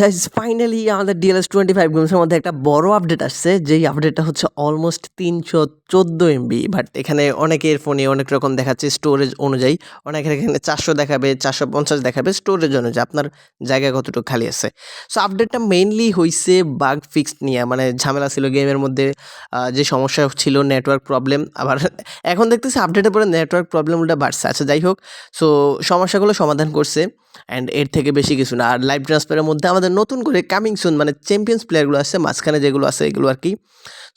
Guys finally আমাদের DLS twenty five গেমসের মধ্যে একটা বড় আপডেট আসছে, যেই আপডেটটা হচ্ছে অলমোস্ট তিনশো চোদ্দ এমবি বাট এখানে অনেকের ফোনে অনেক রকম দেখাচ্ছে স্টোরেজ অনুযায়ী। অনেকের এখানে চারশো দেখাবে, চারশো পঞ্চাশ দেখাবে স্টোরেজ অনুযায়ী, আপনার জায়গা কতটুকু খালি আছে। সো আপডেটটা মেইনলি হইছে বাগ ফিক্সড নিয়ে মানে ঝামেলা ছিল গেমের মধ্যে যে সমস্যা ছিল নেটওয়ার্ক প্রবলেম আবার এখন দেখতেছি আপডেটের পরে নেটওয়ার্ক প্রবলেমটা বাড়ছে। আচ্ছা যাই হোক সো সমস্যাগুলো সমাধান করছে। অ্যান্ড এর থেকে বেশি কিছু না। আর লাইভ ট্রান্সফারের মধ্যে আমাদের নতুন করে কামিং সুন মানে চ্যাম্পিয়ন্স প্লেয়ারগুলো আছে, মাঝখানে যেগুলো আছে, এগুলো আর কি।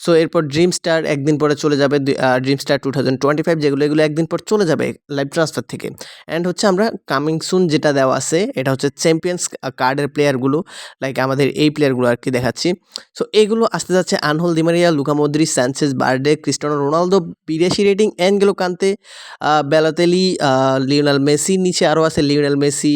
সো এরপর ড্রিম স্টার একদিন পরে চলে যাবে dream star two thousand twenty five যেগুলো, এগুলো একদিন পর চলে যাবে লাইভ ট্রান্সফার থেকে। অ্যান্ড হচ্ছে আমরা কামিং সুন যেটা দেওয়া আছে, এটা হচ্ছে চ্যাম্পিয়ন্স কার্ডের প্লেয়ারগুলো লাইক আমাদের এই প্লেয়ারগুলো আর কি দেখাচ্ছি। সো এগুলো আসতে যাচ্ছে Angel Di Maria Luka Modric Sanchez বার্ডে Cristiano Ronaldo বিরাশি rating Ngolo Kante Balotelli Lionel Messi, নিচে আরও আছে লিওনাল মেসি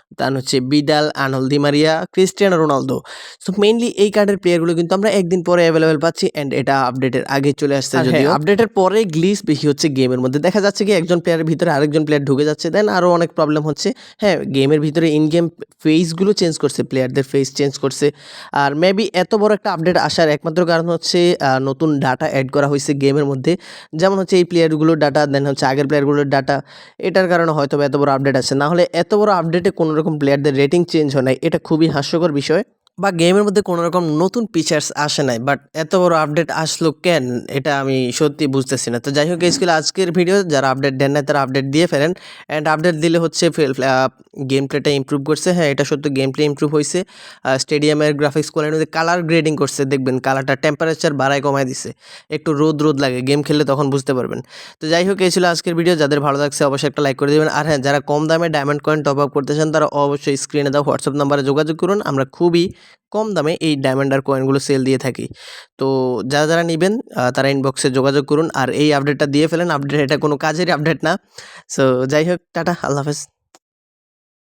তার হচ্ছে Vidal Angel Di Maria Cristiano Ronaldo. So mainly এই কার্ডের প্লেয়ারগুলো কিন্তু আমরা একদিন পরে অ্যাভেলেবেল পাচ্ছি অ্যান্ড এটা আপডেটের আগে চলে আসছে যদিও। আপডেটের পরে গ্লিস বেশি হচ্ছে গেমের মধ্যে। দেখা যাচ্ছে কি একজন প্লেয়ারের ভিতরে আরেকজন প্লেয়ার ঢুকে যাচ্ছে দেন আরও অনেক প্রবলেম হচ্ছে। হ্যাঁ গেমের ভিতরে ইন গেম ফেসগুলো চেঞ্জ করছে প্লেয়ারদের ফেস চেঞ্জ করছে। আর মেবি এত বড় একটা আপডেট আসার একমাত্র কারণ হচ্ছে নতুন ডাটা অ্যাড করা হয়েছে গেমের মধ্যে। যেমন হচ্ছে এই প্লেয়ারগুলোর ডাটা দেন হচ্ছে আগের প্লেয়ারগুলোর ডাটা এটার কারণে হয়তো এত বড় আপডেট আছে। না হলে এত বড় আপডেটে কোনো রকম প্লেয়ারদের রেটিং চেঞ্জ হয় নাই এটা খুবই হাস্যকর বিষয়। বা গেমের মধ্যে কোনো রকম নতুন ফিচার্স আসে নাই বাট এত বড় আপডেট আসলো কেন, এটা আমি সত্যি বুঝতেছি না। তো যাই হোক, এই আজকের ভিডিও যারা আপডেট দেন না তারা আপডেট দিয়ে ফেলেন। অ্যান্ড আপডেট দিলে হচ্ছে গেম প্লেটা ইমপ্রুভ করছে। হ্যাঁ এটা সত্যি গেম প্লে ইমপ্রুভ হয়েছে স্টেডিয়ামের গ্রাফিক্স কোয়ালিটির মধ্যে কালার গ্রেডিং করছে। দেখবেন কালারটা টেম্পারেচার বাড়ায় কমায় দিছে। একটু রোদ রোদ লাগে। গেম খেললে তখন বুঝতে পারবেন। তো যাই হোক, এই ছিল আজকের ভিডিও যাদের ভালো লাগছে, অবশ্যই একটা লাইক করে দেবেন। আর হ্যাঁ যারা কম দামে ডায়মন্ড কয়েন টপ আপ করতে চান, তারা অবশ্যই স্ক্রিনে দাও হোয়াটসঅ্যাপ নাম্বারে যোগাযোগ করুন। আমরা খুবই কম দামে এই ডায়মন্ড আর কয়েনগুলো সেল দিয়ে থাকি। তো যারা যারা নেবেন তারা ইনবক্সে যোগাযোগ করুন। আর এই আপডেটটা দিয়ে ফেলেন আপডেট এটা কোনো কাজের আপডেট না। সো যাই হোক, টাটা, আল্লাহ হাফেজ।